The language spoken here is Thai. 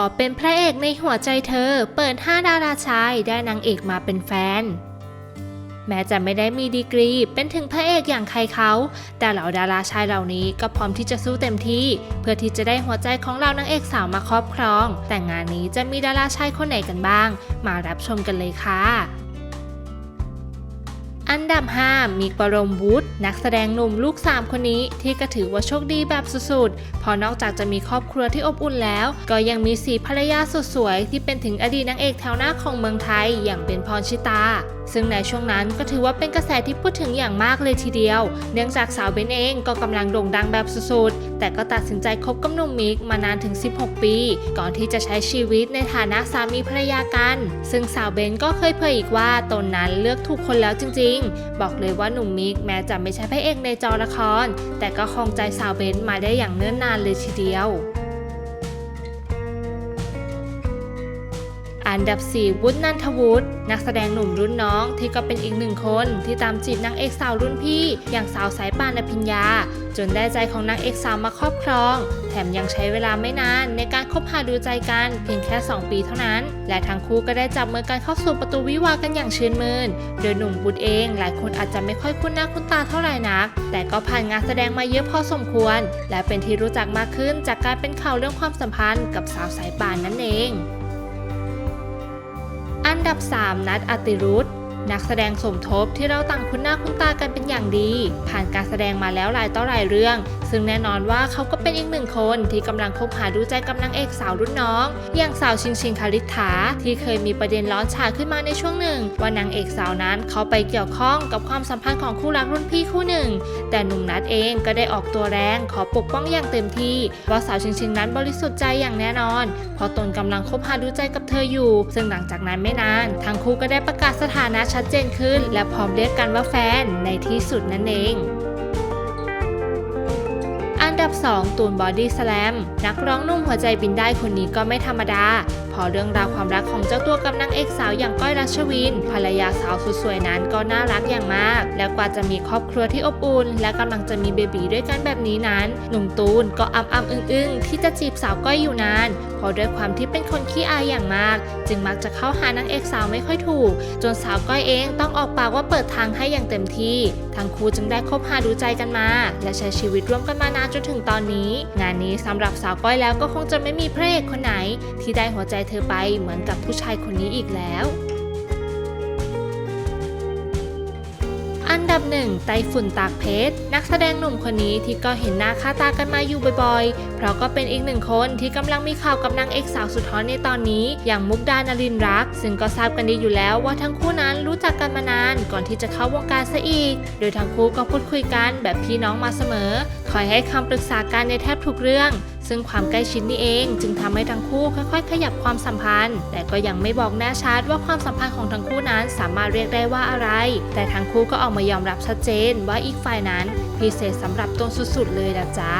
อเป็นพระเอกในหัวใจเธอ เปิด 5 ดาราชายได้นางเอกมาเป็นแฟน แม้จะไม่ได้มีดีกรี เป็นถึงพระเอกอย่างใครเขา แต่เหล่าดาราชายเหล่านี้ก็พร้อมที่จะสู้เต็มที่ เพื่อที่จะได้หัวใจของเรานางเอกสาวมาครอบครอง แต่งานนี้จะมีดาราชายคนไหนกันบ้าง มารับชมกันเลยค่ะ อันดับ 5 มีปรมวุฒินักแสดงหนุ่มลูก 3 คนนี้ที่ก็ถือว่าโชคดีแบบสุดๆเพอนอกจากจะมีครอบครัวที่อบอุ่นแล้ว ก็ยังมีสีภรรยาสุดสวยที่เป็นถึงอดีตนางเอกแถวหน้าของเมืองไทยอย่างเป็นพรชิตา ซึ่งในช่วงนั้นก็ถือว่าเป็นกระแสที่พูดถึงอย่างมากเลยทีเดียว เนื่องจากสาวเบนเองก็กำลังโด่งดังแบบสุดๆ แต่ก็ตัดสินใจคบกับหนุ่มมิกมานานถึง 16 ปี ก่อนที่จะใช้ชีวิตในฐานะสามีภรรยากัน ซึ่งสาวเบนก็เคยเผยอีกว่าตนนั้นเลือกถูกคนแล้วจริงๆบอกเลยว่าหนุ่มมิกแม้จะไม่ใช่พระเอกในจอละคร แต่ก็ครองใจสาวเบนมาได้อย่างเนิ่นนานเลยทีเดียว อันดับ 4 วุฒินันทวุฒินักแสดงหนุ่มรุ่นน้องที่ก็เป็นอีกหนึ่งคนที่ตามจีบนางเอกสาวรุ่นพี่ อย่างสาวสายปานอภิญญา จนได้ใจของนางเอกสาวมาครอบครอง แถมยังใช้เวลาไม่นานในการคบหาดูใจกันเพียงแค่ 2 ปีเท่านั้น และทั้งคู่ก็ได้จับมือกันเข้าสู่ประตูวิวากันอย่างชื่นมื่นโดยหนุ่มบุตรเองหลายคนอาจจะไม่ค่อยคุ้นหน้าคุ้นตาเท่าไหร่นัก แต่ก็ผ่านงานแสดงมาเยอะพอสมควร และเป็นที่รู้จักมากขึ้นจากการเป็นข่าวเรื่องความสัมพันธ์กับสาวสายปานนั่นเอง อันดับ 3 นัดอติรุธนักแสดงสมทบที่เราต่างคุ้นหน้าคุ้นตากันเป็นอย่างดี ผ่านการแสดงมาแล้วหลายต่อหลายเรื่อง ซึ่งแน่นอนว่าเขาก็เป็นอีกหนึ่งคนที่กำลังคบหาดูใจกับนางเอกสาวรุ่นน้อง อย่างสาวชิงชิงคาริฐาที่เคยมีประเด็นร้อนฉาขึ้นมาในช่วงหนึ่ง ว่านางเอกสาวนั้นเขาไปเกี่ยวข้องกับความสัมพันธ์ของคู่รักรุ่นพี่คู่หนึ่ง แต่หนุ่มนัดเองก็ได้ออกตัวแรงขอปกป้องอย่างเต็มที่ว่าสาวชิงชิงนั้นบริสุทธิ์ใจอย่างแน่นอนเพราะตนกำลังคบหาดูใจกับเธออยู่ ซึ่งหลังจากนั้นไม่นาน ทั้งคู่ก็ได้ประกาศสถานะชัดเจนขึ้น และพร้อมเรียกกันว่าแฟนในที่สุดนั่นเอง 2 ตูนบอดี้สแลมนักร้องนุ่มหัวใจบินได้คนนี้ก็ไม่ธรรมดา พอเรื่องราวความรักของเจ้าตัวกับนางเอกสาวอย่างก้อยรัชวิน ภรรยาสาวสุดสวยนั้นก็น่ารักอย่างมาก และกว่าจะมีครอบครัวที่อบอุ่น และกำลังจะมีเบบีด้วยกันแบบนี้นั้น หนุ่มตูนก็อ้ำอ้ำอึ้งอึ้งๆ ที่จะจีบสาวก้อยอยู่นานเพราะด้วยความที่เป็นคนขี้อายอย่างมาก จึงมักจะเข้าหานางเอกสาวไม่ค่อยถูก จนสาวก้อยเองต้องออกปากว่าเปิดทางให้อย่างเต็มที่ทั้งคู่จึงได้คบหาดูใจกันมา และใช้ชีวิตร่วมกันมานานจนถึงตอนนี้ งานนี้สำหรับสาวก้อยแล้วก็คงจะไม่มีพระเอกคนไหน ที่ได้หัวใจเธอไปเหมือนกับผู้ชายคนนี้อีกแล้ว อันดับหนึ่งไต้ฝุ่นตากเพชร นักแสดงหนุ่มคนนี้ที่ก็เห็นหน้าค่าตากันมาอยู่บ่อยๆ เพราะก็เป็นอีกหนึ่งคนที่กำลังมีข่าวกับนางเอกสาวสุดฮอตในตอนนี้ อย่างมุกดานรินร์รัก ซึ่งก็ทราบกันดีอยู่แล้วว่าทั้งคู่นั้นรู้จักกันมานานก่อนที่จะเข้าวงการซะอีก โดยทั้งคู่ก็พูดคุยกันแบบพี่น้องมาเสมอ คอยให้คำปรึกษากันในแทบทุกเรื่อง ซึ่งความใกล้ชิดนี่เองจึงทำให้ทั้งคู่ค่อยๆ ขยับความสัมพันธ์ แต่ก็ยังไม่บอกแน่ชัดว่าความสัมพันธ์ของทั้งคู่นั้นสามารถเรียกได้ว่าอะไร แต่ทั้งคู่ก็ออกมายอมรับชัดเจนว่าอีกฝ่ายนั้นพิเศษสำหรับตนสุดๆ เลยละจ้า